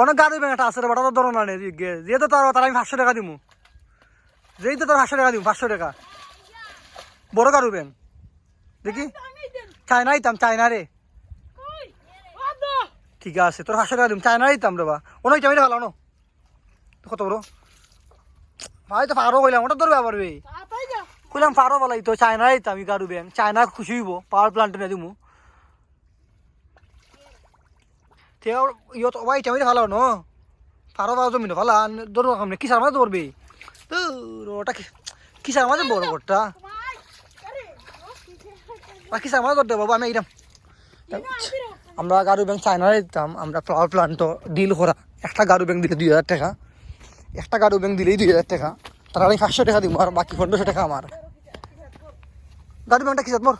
অনেক গাড়ি ব্যাংকটা আছে রে তোর ধরো না যেহেতু তোর তার আমি পাঁচশো টাকা দিমু। যেই তো তোর পাঁচশো টাকা দিমু, পাঁচশো টাকা। বড় গাড়ু ব্যাংক দেখি। চায়না দিতাম চায়না রে। ঠিক আছে, তোর পাঁচশো টাকা দিম চায়না দিতাম রে বা। অনেক চাইলে ভালো ন কত বড়? ভাই, তো পারো কইলাম, ওটা তোর ব্যাপার বে। কইলাম পারো বলাই তো চায়না দিতাম ই গাড়ু ব্যাংক চায়না খুশি হইব, পাওয়ার প্লান্ট দিমু। আছে ইয়ত ওবাই চাইলে ভালো ন? পারো বাবা জমি ভালো ধরো সামনে কিসার মাঝে ধরবে তো ওটা কিসার মাঝে বড় করটা বা কিসার মাঝে ধরতে বাবা, আমি এইরাম আমরা গাড়ু ব্যাংক চায়নায় দিতাম আমরা পাওয়ার প্লান্ট ডিল করা একটা গাড়ু ব্যাংক দিলে দুই হাজার টাকা। একটা গাড়ু ব্যাংক দিলেই দুই হাজার টাকা। তার আমি পাঁচশো টাকা দিব আর বাকি পনেরোশো টাকা আমার গাড়ু ব্যাংকটা কিসার মোর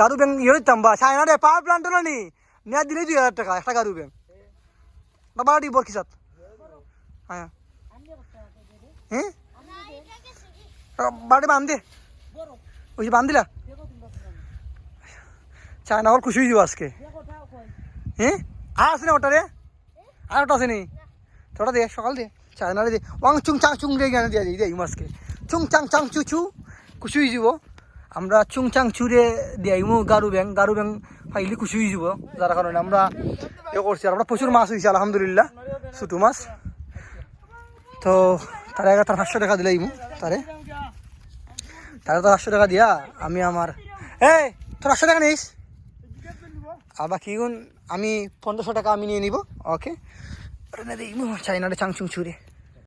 গাড়ু ব্যাংক ইয়ে দিতাম বা চায়না রে পাওয়ার প্লান্ট না নি। নেওয়া দিলেই দুই হাজার টাকা, একটা গাড়ু ব্যাংক। না বাড়ি বল কিসাত হ্যাঁ। হ্যাঁ বাড়ি বান্ধে। ওই যে বান্ধিলা? চায়না হল খুশি হয়ে আজকে। হ্যাঁ আর আছে না ওটা রে? আর ওটা আছে নি? ওটা দে, সকাল দে। চায়না রে দে। ওয়াং চুং চাং চুং রে, গানে দিয়ে দিই আজকে চুং চাং চাং চু চু। হয়ে যাব আমরা চুং চাং চুরে দিয়াইমু গারু ব্যাং গারু ব্যাং ফাইলি হয়ে যাব যার কারণে আমরা এ করছি। আর আমরা প্রচুর মাছ হয়েছে আলহামদুলিল্লাহ ছোটো মাছ। তো তারা তার পাঁচশো টাকা দিলে ইমু, তারে। তারা তো পাঁচশো টাকা দিয়া আমি আমার এই, তোর পাঁচশো টাকা নিস। বাকি গুণ, আমি পনেরোশো টাকা আমি নিয়ে নিব, ওকে। চাইনারে চাংচুং ছুরে